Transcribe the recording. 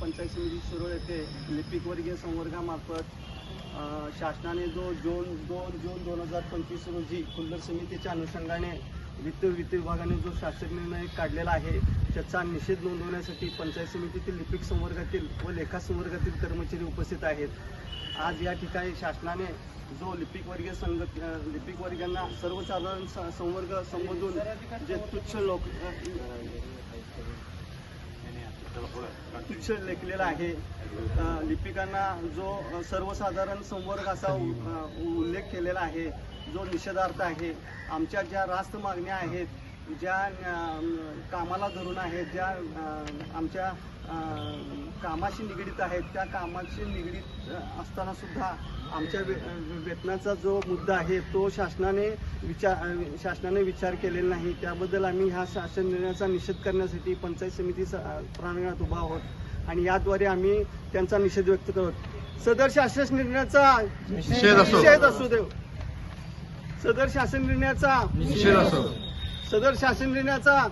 पंचायत समिती शिरोळ येथे लिपिकवर्गीय संवर्गामार्फत शासनाने जो जून दोन जून दोन हजार पंचवीस रोजी खुल्लर समितीच्या अनुषंगाने वित्त वित्त विभागाने जो शासन निर्णय काढलेला आहे त्याचा निषेध नोंदवण्यासाठी पंचायत समितीतील लिपिक संवर्गातील व लेखा संवर्गातील कर्मचारी उपस्थित आहेत. आज या ठिकाणी शासनाने जो लिपिक वर्गीय संघ लिपिक वर्गांना सर्वसाधारण स- संवर्ग संबोधून जे तुच्छ लोक तुच्छ लेखलेला आहे. लिपिकांना जो सर्वसाधारण संवर्ग असा उ- उल्लेख केलेला आहे जो निषेधार्थ आहे आमच्या ज्या रास्त मागण्या आहेत ज्या कामाला धरून आहेत ज्या आमच्या कामाशी निगडीत आहेत त्या कामाशी निगडीत असताना सुद्धा आमच्या वे- वेतनाचा जो मुद्दा आहे तो शासनाने विचार शासनाने विचार केलेला नाही. त्याबद्दल आम्ही ह्या शासन निर्णयाचा निषेध करण्यासाठी पंचायत समिती प्रांगणात उभा आहोत. आणि याद्वारे आम्ही त्यांचा निषेध व्यक्त करत सदर शासन निर्णयाचा निषेध असो. निषेध असू देव सदर शासन निर्णयाचा निषेध असो. सदर शासन निर्णयाचा